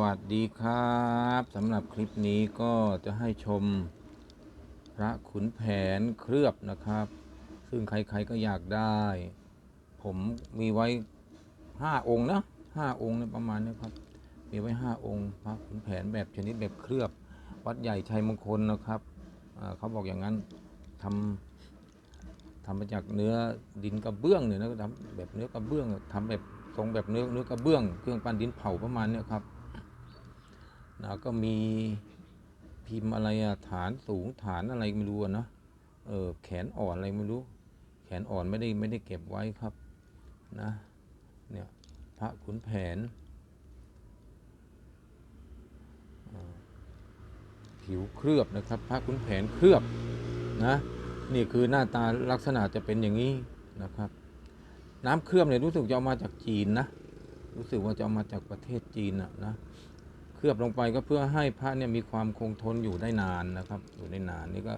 วัสดีครับสำหรับคลิปนี้ก็จะให้ชมพระขุนแผนเคลือบนะครับ ซึ่งใครๆก็อยากได้ ผมมีไว้ห้าองค์นะห้าองค์นะประมาณนี้ครับ มีไว้ห้าองค์พระขุนแผนแบบชนิดแบบเคลือบ วัดใหญ่ชัยมงคลนะครับเขาบอกอย่างนั้นทำทำมาจากเนื้อดินกระเบื้องเนี่ยนะทำแบบเนื้อกระเบื้องทำแบบทรงแบบเนื้อเนื้อกระเบื้องเครื่องปั้นดินเผาประมาณเนี้ยครับ นะก็มีพิมพ์อะไรอะฐานสูงฐานอะไรไม่รู้อะเนาะเออแขนอ่อนอะไรไม่รู้ แขนอ่อนไม่ได้ไม่ได้เก็บไว้ครับนะเนี่ยพระขุนแผน ผิวเคลือบนะครับ พระขุนแผนเคลือบนะนี่คือหน้าตาลักษณะจะเป็นอย่างนี้นะครับ น้ำเคลือบเนี่ยรู้สึกจะเอามาจากจีนนะ รู้สึกว่าจะเอามาจากประเทศจีนนะนะ ลือบลงไปก็เพื่อให้พระเนี่ยมีความคงทนอยู่ได้นานนะครับ อยู่ได้นานนี่ก็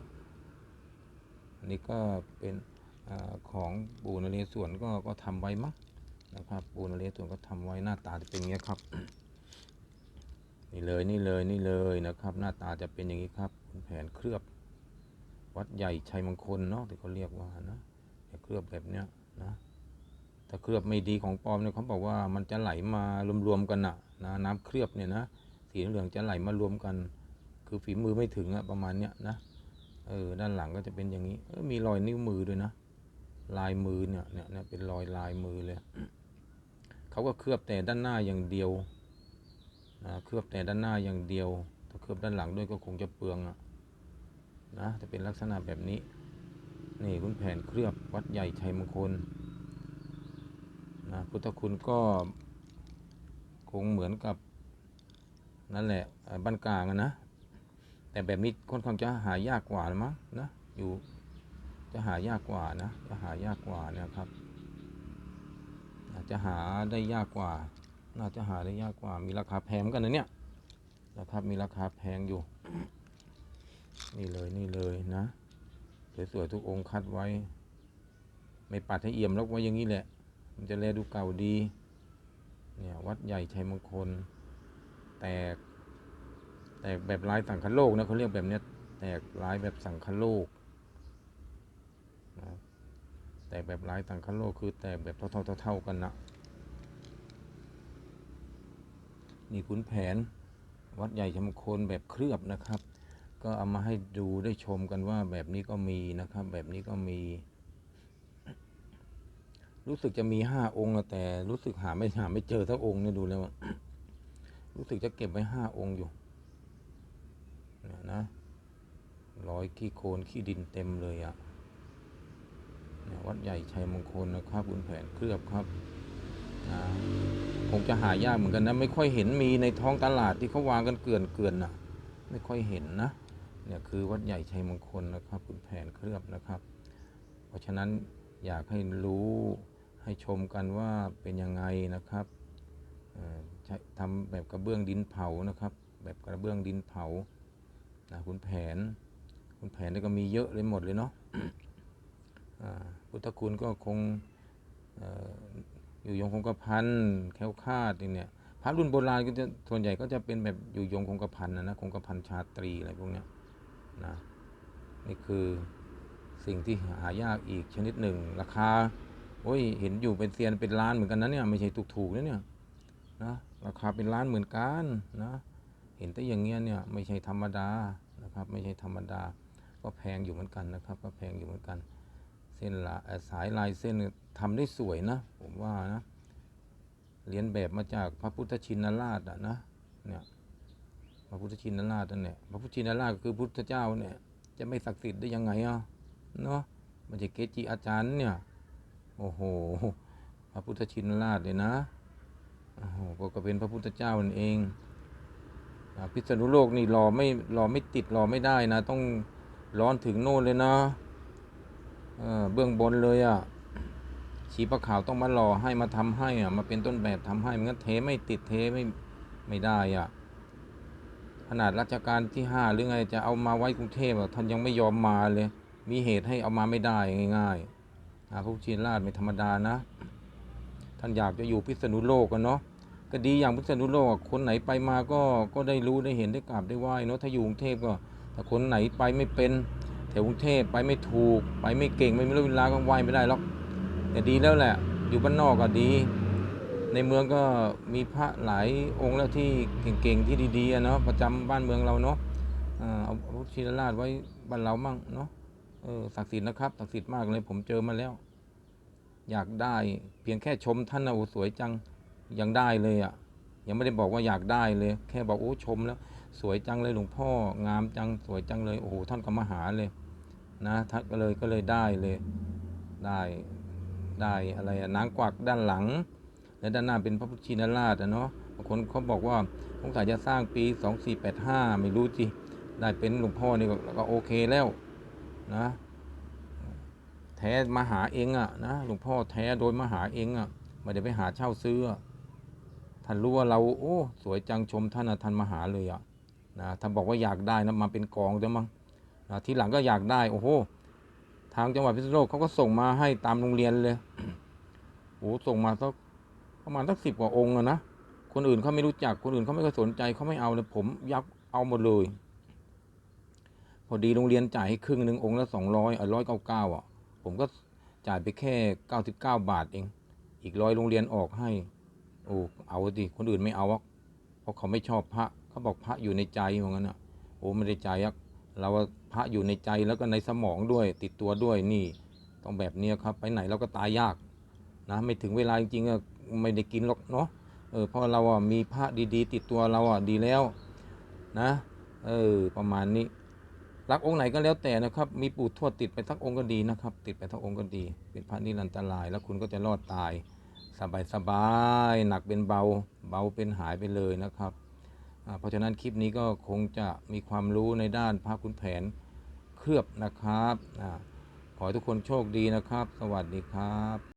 อันนี้ก็เป็นอของปูนเรศวรก็ก็ทำไว้มั้งนะครับปูนเรศวรก็ทำไว้หน้าตาจะเป็นอย่างนี้ยครับ นี่เลยนี่เลยนี่เลยนะครับ หน้าตาจะเป็นอย่างนี้ครับแผนเคลือบ วัดใหญ่ชัยมงคลเนาะที่เขาเรียกว่านะเคลือบแบบเนี้ยนะถ้าเคลือบไม่ดีของปลอมเนี่ยเขาบอกว่ามันจะไหลมารวมๆกันนะนะน้ำเคลือบเนี่ยนะ สีเหลืองจะไหลมารวมกัน คือฝีมือไม่ถึงอะประมาณเนี้ยนะเออด้านหลังก็จะเป็นอย่างนี้เออมีรอยนิ้วมือด้วยนะ ลายมือเนี่ยเนี่ยเนี่ยเป็นรอยลายมือเลยเขาก็เคลือบแต่ด้านหน้าอย่างเดียวนะเคลือบแต่ด้านหน้าอย่างเดียว ถ้าเคลือบด้านหลังด้วยก็คงจะเปลืองอะนะจะเป็นลักษณะแบบนี้นี่คุณแผนเคลือบวัดใหญ่ชัยมงคลนะพุทธคุณก็คงเหมือนกับ นั่นแหละบ้านกลางอะนะ แต่แบบนี้ค่อนข้างจะหายากกว่าละมั้งนะอยู่จะหายากกว่านะ จะหายากกว่านี่ครับอาจจะหาได้ยากกว่า น่าจะหาได้ยากกว่า มีราคาแพงกันนะเนี่ยนะครับมีราคาแพงอยู่ นี่เลยนี่เลยนะสวยๆทุกองค์คัดไว้ ไม่ปัดให้เอี่ยมแล้วไว้อย่างนี้แหละ มันจะแลดูเก่าดี เนี่ยวัดใหญ่ชัยมงคล แตก แตกแบบลายสังคโลกนะเขาเรียกแบบเนี้ยแตกลายแบบสังคโลกนะแตกแบบลายสังคโลกคือแตกแบบเท่าๆเท่าๆกันนะนี่ขุนแผนวัดใหญ่ชมงคลแบบเคลือบนะครับ ก็เอามาให้ดูได้ชมกันว่าแบบนี้ก็มีนะครับ แบบนี้ก็มี รู้สึกจะมีห้าองค์แต่รู้สึกหาไม่หาไม่เจอสักองค์เนี่ยดูแล้วะรู้สึกจะเก็บไว้ห้าองค์อยู่ เนี่ยนะร้อยขี้โคลนขี้ดินเต็มเลยอะเนี่ยวัดใหญ่ชัยมงคลนะครับบุญแผนเคลือบครับนะคงจะหายากเหมือนกันนะไม่ค่อยเห็นมีในท้องตลาดที่เขาวางกันเกลื่อนเกลื่อนน่ะไม่ค่อยเห็นนะเนี่ยคือวัดใหญ่ชัยมงคลนะครับบุญแผนเคลือบนะครับ เพราะฉะนั้นอยากให้รู้ให้ชมกันว่าเป็นยังไงนะครับทำแบบกระเบื้องดินเผานะครับ แบบกระเบื้องดินเผา นะคุณแผน คุณแผนนี่ก็มีเยอะเลยหมดเลยเนาะพุทธคุณก็คงอออยู่ยงคงกระพันแค้วคาดเนี่ยพระรุ่นโบราณก็จะส่วนใหญ่ก็จะเป็นแบบอยู่ยงคงกระพันนะนะคงกระพันชาตรีอะไรพวกเนี้ยนะนี่คือสิ่งที่หายากอีกชนิดหนึ่ง ราคาโอ้ยเห็นอยู่เป็นเซียนเป็นล้านเหมือนกันนะเนี่ยไม่ใช่ถูกๆนะเนี่ยนะราคาเป็นล้านเหมือนกันนะ เห็นแต่อย่างเงี้ยเนี่ยไม่ใช่ธรรมดานะครับ ไม่ใช่ธรรมดา ก็แพงอยู่เหมือนกันนะครับ ก็แพงอยู่เหมือนกัน เส้นละสายลายเส้นทำได้สวยนะ ผมว่านะเรียนแบบมาจากพระพุทธชินราชอะนะเนี่ยพระพุทธชินราชนั่นแหละพระพุทธชินราชก็คือพุทธเจ้าเนี่ยจะไม่ศักดิ์สิทธิ์ได้ยังไงอะเนาะมันจะเกจิอาจารย์เนี่ยโอ้โหพระพุทธชินราชเลยนะโอ้โหก็ก็เป็นพระพุทธเจ้านั่นเอง อ่าพิษณุโลกนี่รอไม่รอไม่ติดรอไม่ได้นะ ต้องร้อนถึงโน่นเลยนะเออเบื้องบนเลยอะ่ะชีพระขาวต้องมารอให้มาทำให้อะมาเป็นต้นแบบทำให้มันงั้นเทไม่ติดเทไม่ไม่ได้อะขนาดรัชกาลที่ห้าหรือไงจะเอามาไว้กรุงเทพอะท่านยังไม่ยอมมาเลย มีเหตุให้เอามาไม่ได้ง่ายๆอาพระพุทธชินราชไม่ธรรมดานะ ท่านอยากจะอยู่พิษณุโลกกันเนาะ ก็ดีอย่างพิษณุโลกคนไหนไปมาก็ก็ได้รู้ได้เห็นได้กราบได้ไหว้เนาะถ้าอยู่กรุงเทพก็แต่คนไหนไปไม่เป็นแถวกรุงเทพไปไม่ถูก ไปไม่เก่งไม่รู้เวลาก็ไหว้ไม่ได้หรอกแต่ดีแล้วแหละ อยู่บ้านนอกก็ดี ในเมืองก็มีพระหลายองค์แล้วที่เก่งๆที่ดีๆเนาะประจำบ้านเมืองเราเนาะเอาพระชินราชไว้บ้านเรามั่งเนาะเออศักดิ์สิทธิ์นะครับศักดิ์สิทธิ์มากเลยผมเจอมาแล้ว อยากได้เพียงแค่ชมท่านนะโอ้สวยจัง ยังได้เลยอะ่ะ ยังไม่ได้บอกว่าอยากได้เลย แค่บอกโอ้ชมแล้ว สวยจังเลยหลวงพ่อ งามจังสวยจังเลยโอ้โหท่านก็มาหาเลย นะท่านก็เลยก็เลยได้เลยได้ได้อะไรอะนางกวักด้านหลัง และด้านหน้าเป็นพระพุทธชินราชอะเนาะบางคนเขาบอกว่าสงสัยจะสร้างปี 2485 ไม่รู้สิได้เป็นหลวงพ่อนี่ก็ก็โอเคแล้วนะแท้มาหาเองอะนะหลวงพ่อแท้โดยมาหาเองอะไม่ได้ไปหาเช่าซื้อ ท่านรู้ว่าเราโอ้สวยจังชมท่านอะท่านมาหาเลยอะนะท่านบอกว่าอยากได้นะมาเป็นกองด้วยมั้งนะทีหลังก็อยากได้โอ้โหทางจังหวัดพิษณุโลกเขาก็ส่งมาให้ตามโรงเรียนเลยโอ้ส่งมาสักประมาณสักสิบกว่าองค์อะนะคนอื่นเขาไม่รู้จักคนอื่นเขาไม่เคยสนใจเขาไม่เอาเลยผมยับเอาหมดเลย พอดีโรงเรียนจ่ายให้ครึ่งหนึ่งองค์ละสองร้อยร้อยเก้าเก้าอะผมก็จ่ายไปแค่เก้าสิบเก้าบาทเอง อีกร้อยโรงเรียนออกให้ โอ้เอาดิคนอื่นไม่เอาหรอกเพราะเขาไม่ชอบพระเขาบอกพระอยู่ในใจว่างั้นอะโอ้ไม่ได้ใจยักเราว่าพระอยู่ในใจแล้วก็ในสมองด้วย ติดตัวด้วยนี่ต้องแบบเนี้ยครับ ไปไหนเราก็ตายยากนะไม่ถึงเวลาจริงๆไม่ได้กินหรอกเนาะเออเพราะเราอะมีพระดีๆ ติดตัวเราอะดีแล้วนะเออประมาณนี้รักองค์ไหนก็แล้วแต่นะครับ มีปู่ทวดติดไปสักองค์ก็ดีนะครับ ติดไปสักองค์ก็ดี เป็นพระนิรันตราย แล้วคุณก็จะรอดตาย สบายสบายหนักเป็นเบาเบาเป็นหายไปเลยนะครับ เพราะฉะนั้นคลิปนี้ก็คงจะมีความรู้ในด้านพระคุณแผนเคลือบนะครับ ขอให้ทุกคนโชคดีนะครับ สวัสดีครับ